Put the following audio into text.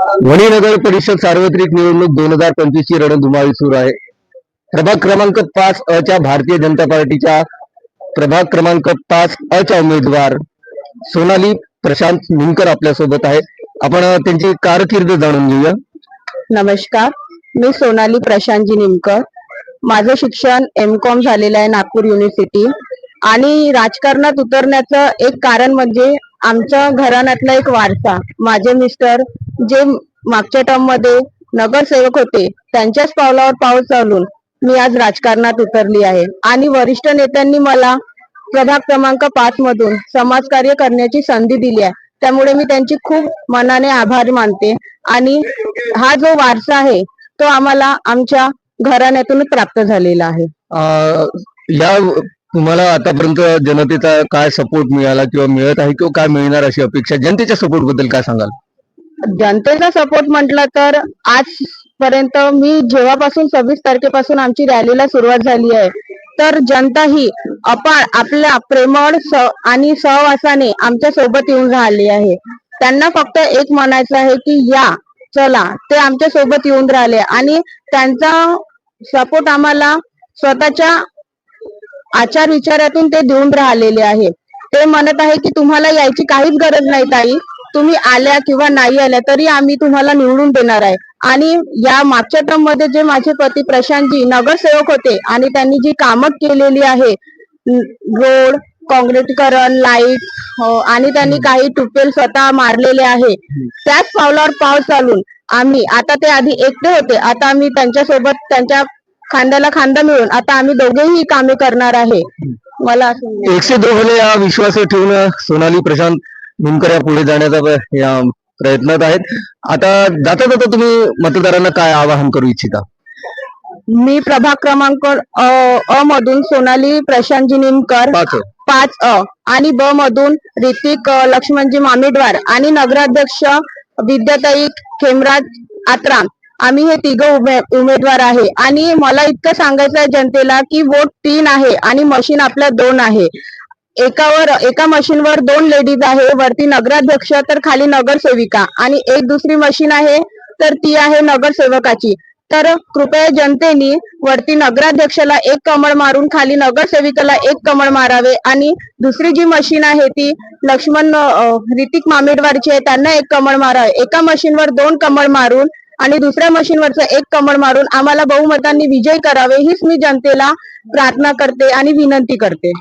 वणी नगर परिषद सार्वत्रिक निवडणूक दोन हजार पंचवीस ची रणधुमाळी सुरू आहे. प्रभाग क्रमांक पाच अ च्या भारतीय जनता पार्टीच्या प्रभाग क्रमांक पाच अ च्या उमेदवार सोनाली प्रशांत निमकर आपल्यासोबत आहे आपण त्यांची कारकीर्द जाणून घेऊया. नमस्कार. मी सोनाली प्रशांतजी निमकर. माझं शिक्षण एम कॉम झालेलं आहे नागपूर युनिव्हर्सिटी आणि राजकारणात उतरण्याचं एक कारण म्हणजे आमच्या घराण्यातला एक वारसा. माझे मिस्टर जे मागच्या टर्ममध्ये नगरसेवक होते त्यांच्याच पावलावर पाऊल चालून मी आज राजकारणात उतरली आहे. आणि वरिष्ठ नेत्यांनी मला प्रभाग क्रमांक पाच मधून समाजकार्य करण्याची संधी दिली आहे. त्यामुळे मी त्यांची खूप मनाने आभार मानते. आणि हा जो वारसा आहे तो आम्हाला आमच्या घराण्यातून प्राप्त झालेला आहे. या तुम्हाला आतापर्यंत जनतेचा काय सपोर्ट मिळाला किंवा मिळत आहे किंवा काय मिळणार अशी अपेक्षा? जनतेच्या सपोर्टबद्दल काय सांगाल? जनतेचा सपोर्ट म्हटलं तर आजपर्यंत मी जेव्हापासून सव्वीस तारखेपासून आमची रॅलीला सुरुवात झाली आहे तर जनता ही अपार आपल्या प्रेमळ आणि सहवासाने आमच्यासोबत येऊन राहिली आहे. त्यांना फक्त एक म्हणायचं आहे की या चला ते आमच्यासोबत येऊन राहिले आणि त्यांचा सपोर्ट आम्हाला स्वतःच्या आचार विचारातून ते देऊन राहिलेले आहे. ते म्हणत आहे की तुम्हाला यायची काहीच गरज नाही ताई. तुम्ही आल्या किंवा नाही आल्या तरी आम्ही तुम्हाला निवडून देणार आहे. आणि या मागच्या टर्ममध्ये जे माझे पती प्रशांतजी नगरसेवक होते आणि त्यांनी जी कामं केलेली आहे रोड काँक्रिटीकरण लाइट आणि त्यांनी काही टुपेल स्वतः मारलेले आहे. त्याच पावलावर पाव चालून आम्ही आता ते आधी एकटे होते आता आम्ही त्यांच्यासोबत त्यांच्या खांद्याला खांदा मिळून आता आम्ही दोघेही कामे करणार आहे. मला. एकशे या विश्वास ठेवून सोनाली प्रशांत निमकर या पुढे जाण्याचा या प्रयत्नात आहेत. आता जाता जाता तुम्ही मतदारांना काय आवाहन करू इच्छिता? मी प्रभाग क्रमांक अ मधून सोनाली प्रशांतजी निमकर पाच. पाच अ आणि ब मधून ऋतिक लक्ष्मणजी मामेडवार आणि नगराध्यक्ष विद्याताई खेमराज आत्राम आम्ही हे तिघ उमेदवार आहे. आणि मला इतकं सांगायचं आहे जनतेला की वोट तीन आहे आणि मशीन आपल्या दोन आहे. एकावर एका मशीनवर दोन लेडीज आहे. वरती नगराध्यक्ष तर खाली नगरसेविका आणि एक दुसरी मशीन आहे तर ती आहे नगरसेवकाची. तर कृपया जनतेने वरती नगराध्यक्षाला एक कमळ मारून खाली नगरसेविकाला एक कमळ मारावे आणि दुसरी जी मशीन आहे ती लक्ष्मण रितिक मामेडवारची आहे त्यांना एक कमळ मारावे एका मशीनवर दोन कमळ मारून आणि दुसऱ्या मशीनवरचं एक कमळ मारून आम्हाला बहुमतांनी विजय करावे हीच मी जनतेला प्रार्थना करते आणि विनंती करते.